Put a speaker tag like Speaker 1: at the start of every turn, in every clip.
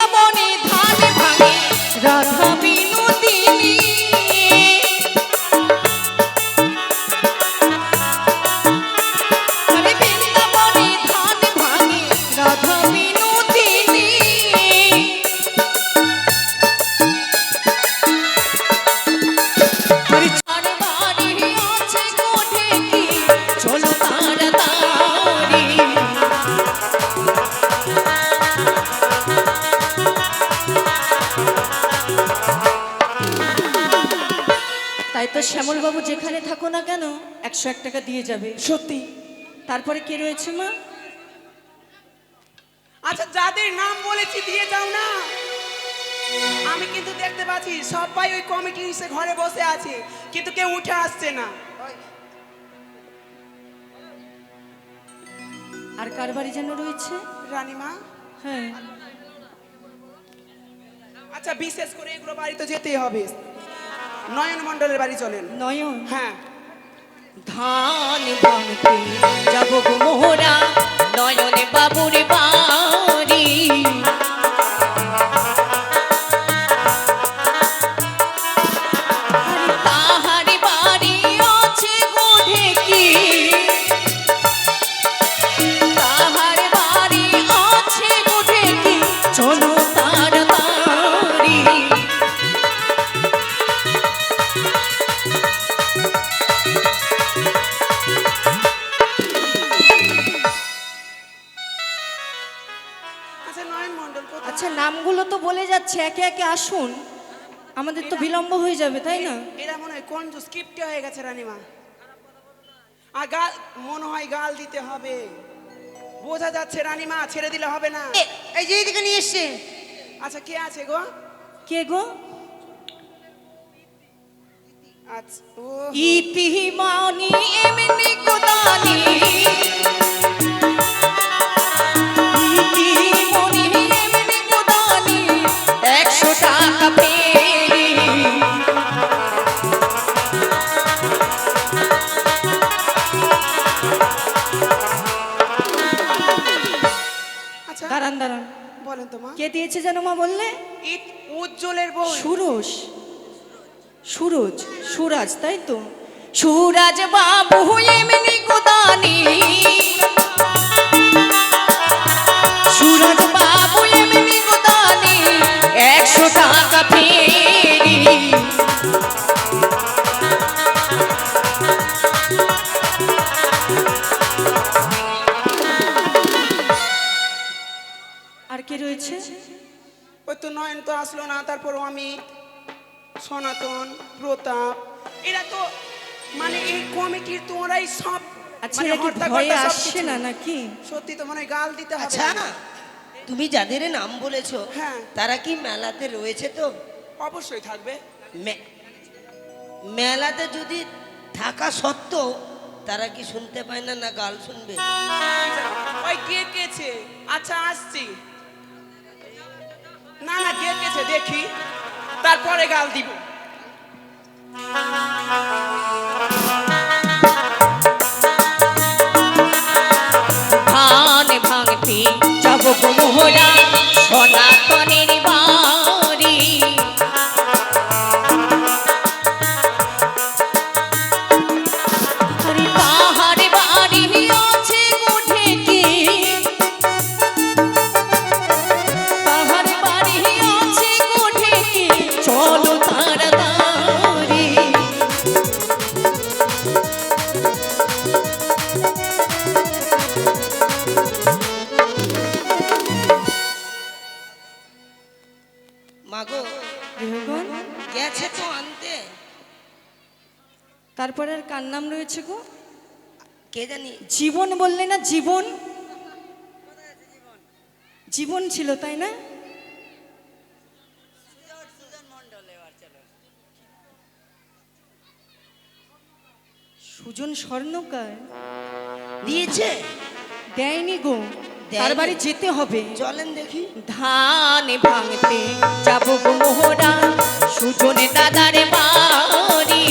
Speaker 1: i'm on bonita. শ্যামলবাবু যেখানে থাকো না কেন একশো এক টাকা দিয়ে যাবে।
Speaker 2: সত্যি?
Speaker 1: তারপরে কে রয়েছে মা?
Speaker 2: আচ্ছা যাদের নাম বলেছি দিয়ে যাও না। আমি কিন্তু দেখতে পাচ্ছি সবাই ওই কমিটি এসে ঘরে বসে আছে কিন্তু কেউ উঠে আসছে না।
Speaker 1: আর কার বাড়ি যেন রয়েছে?
Speaker 2: রানীমা?
Speaker 1: হ্যাঁ।
Speaker 2: আচ্ছা বিশেষ করে এগুলো বাড়ি তো যেতেই হবে। নয়ন মন্ডলের বাড়ি চলেন।
Speaker 1: নয়ন?
Speaker 2: হ্যাঁ।
Speaker 1: ধান ভাঙতে যাব গো মোহরা নয়নে বাবুর বাড়ি। আসুন আমাদের তো বিলম্ব হয়ে যাবে তাই না?
Speaker 2: এরা মনে হয় কোন স্ক্রিপ্টে হয়ে গেছে রানীমা। আর গাল মনে হয় গাল দিতে হবে। বোঝা যাচ্ছে রানীমা ছেড়ে দিলে হবে না।
Speaker 3: এই যে এদিকে নিয়ে এসছে।
Speaker 2: আচ্ছা কে আছে গো?
Speaker 1: কে গো?
Speaker 2: আচ্ছা ও
Speaker 1: ইতি মানি এমনি কোদানি দিয়েছে যেন মা বললে?
Speaker 2: উজ্জ্বলের বউ।
Speaker 1: সুরজ। সুরজ সুরাজ তাই তো? সুরাজ বাবু এমনি গোদানি
Speaker 2: তো তো আসলো না তারপর আমি সনাতন প্রতাপ এরা তো মানে এই কমিটির তোমরাই সব
Speaker 1: আচ্ছা
Speaker 2: মানে
Speaker 1: এরা কি ভয়ে
Speaker 2: সব
Speaker 1: আসছে না নাকি?
Speaker 2: সত্যি তো মানে গাল দিতে হবে।
Speaker 3: আচ্ছা তুমি যাদের নাম বলেছ
Speaker 2: হ্যাঁ।
Speaker 3: তারা কি মেলাতে রয়েছে তো?
Speaker 2: অবশ্যই থাকবে।
Speaker 3: মে- মেলাতে যদি থাকা সত্ত্বেও তারা কি শুনতে পায় না না গাল শুনবে?
Speaker 2: ওই কে কেছে আচ্ছা আসছি। না না কে কেছে দেখি তারপরে গাল দিব।
Speaker 1: ধান ভাঙতে যাব মোহরা
Speaker 3: মাগো। গেছে তো আনতে।
Speaker 1: তারপরে আর কার নাম রয়েছে গো?
Speaker 3: কে জানি?
Speaker 1: জীবন বললে না জীবন? জীবন ছিল তাই না? সুজন স্বর্ণকার।
Speaker 3: দিয়েছে?
Speaker 1: দেয়নি গো। তার বাড়ি যেতে হবে।
Speaker 3: চলেন দেখি।
Speaker 1: ধান ভাঙতে যাব মোহরা সুজনে দাদারে বাড়ি।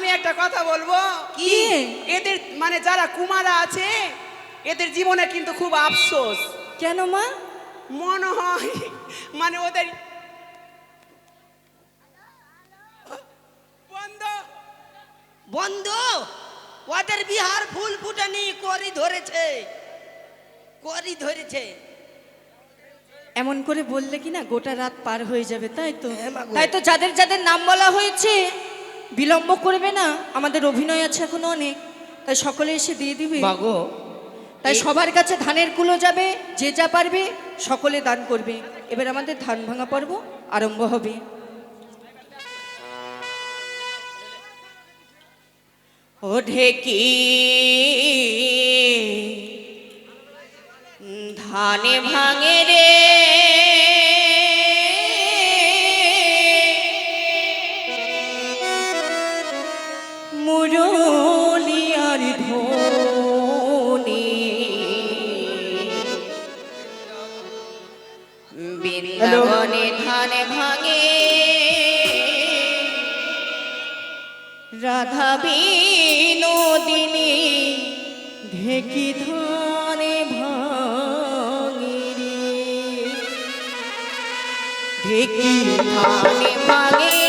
Speaker 2: আমি একটা কথা বলব।
Speaker 1: কি?
Speaker 2: এদের মানে যারা কুমারা আছে এদের জীবনে কিন্তু খুব আফসোস।
Speaker 1: কেন মা?
Speaker 2: মনে হয় মানে ওদের বন্ধ।
Speaker 3: বন্ধ? ওদের বিহার ফুল ফুটানি করি ধরেছে। করি ধরেছে।
Speaker 1: এমন করে বললে কি না গোটা রাত পার হয়ে যাবে তাই তো?
Speaker 3: হ্যাঁ।
Speaker 1: তাই তো যাদের যাদের নাম বলা হয়েছে বিলম্ব করবে না আমাদের অভিনয় আছে এখনও অনেক তাই সকলে এসে দিয়ে দিবে।
Speaker 3: বাগো
Speaker 1: তাই সবার কাছে ধানের কুলো যাবে যে যা পারবে সকলে দান করবে। এবার আমাদের ধান ভাঙা পর্ব আরম্ভ হবে। ও ঢেকি ধানে ভাঙে রে? ঢেকি ধানে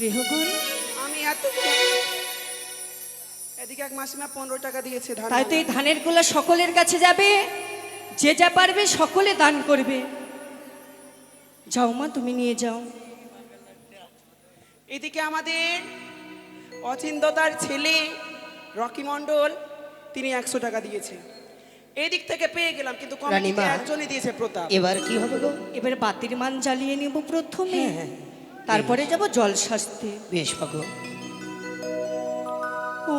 Speaker 1: রেহগণ
Speaker 2: আমি এত এদিকে এক মাসিমা পনেরো টাকা দিয়েছে
Speaker 1: তাই তো এই ধানের গোলা সকলের কাছে যাবে। যে যা পারবে সকলে দান করবে। যাও মা তুমি নিয়ে যাও।
Speaker 2: এদিকে আমাদের অচিন্ততার ছেলে রকি মণ্ডল তিনি একশো টাকা দিয়েছে। এদিক থেকে পেয়ে গেলাম কিন্তু কমিটিতে
Speaker 3: রানীমা।
Speaker 2: একজনই দিয়েছে প্রতাপ।
Speaker 3: এবার কি হবে গো?
Speaker 1: এবারে বাতির মান জ্বালিয়ে নিব প্রথমে।
Speaker 3: হ্যাঁ, হ্যাঁ।
Speaker 1: তারপরে যাব জল শাস্তি
Speaker 3: বেশ বাগো
Speaker 1: ও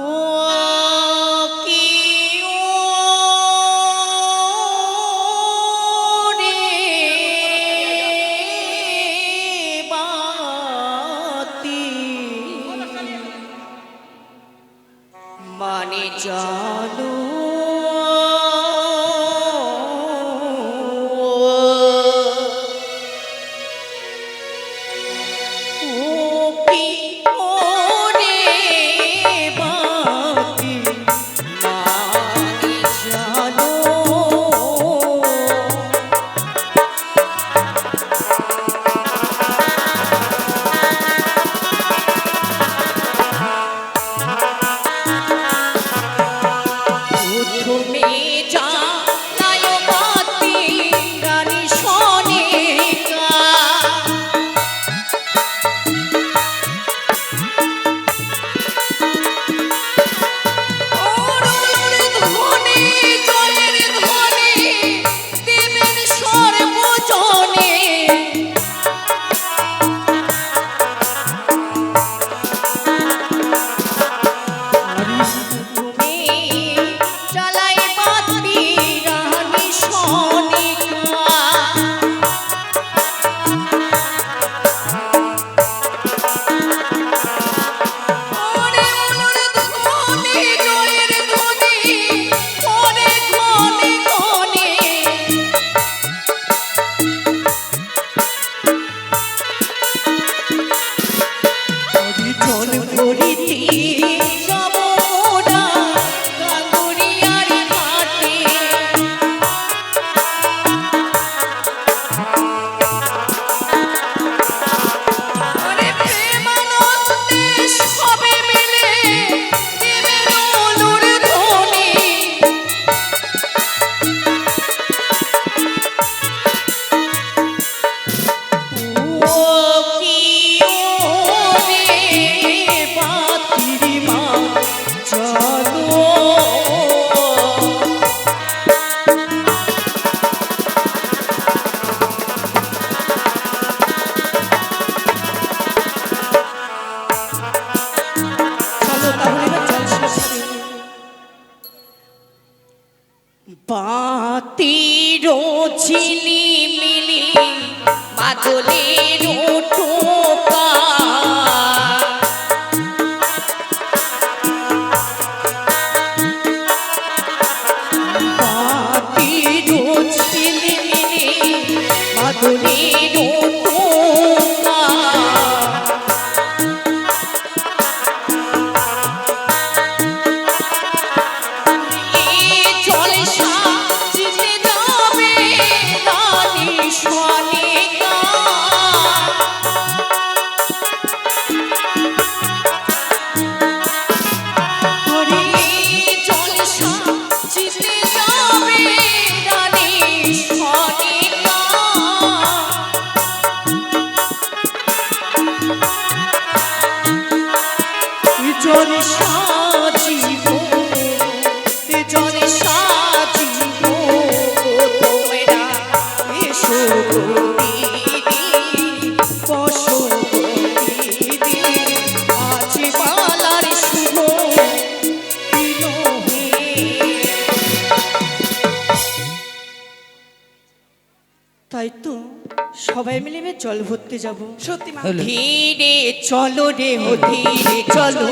Speaker 1: সবাই মিলে এবার জল ভরতে যাব।
Speaker 2: সত্যি মা।
Speaker 1: ধীরে চলো রে ও ধীরে চলো।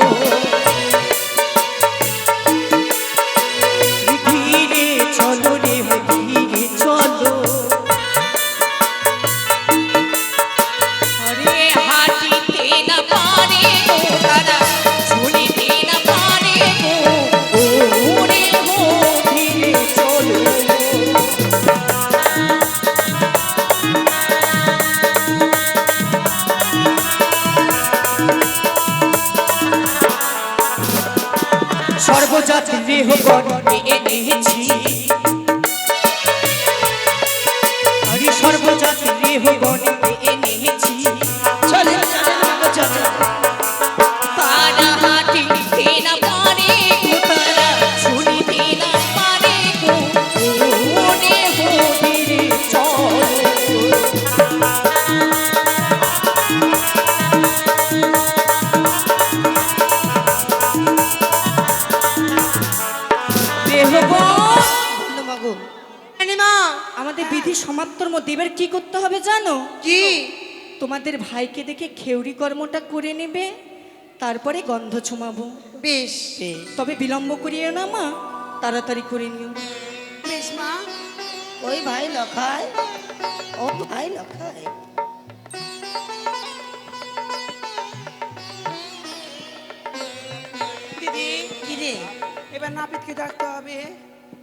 Speaker 1: সর্বজাতি গৃহগণে
Speaker 2: মা
Speaker 1: আমাদের বিধি সমাপ্তর মধ্যে এবার কি করতে হবে জানো?
Speaker 2: কি?
Speaker 1: তোমাদের ভাইকে দেখে খেউরি কর্মটা করে নেবে তারপরে গন্ধ ছোমাবো।
Speaker 2: বেশ।
Speaker 1: তবে বিলম্ব করিও না মা। তাড়াতাড়ি করে নিও।
Speaker 2: বেশ মা।
Speaker 3: ওই ভাই লখায় ও ভাই লখায়।
Speaker 2: দিদি
Speaker 3: কি রে?
Speaker 2: এবার নাপিতকে ডাকতে হবে।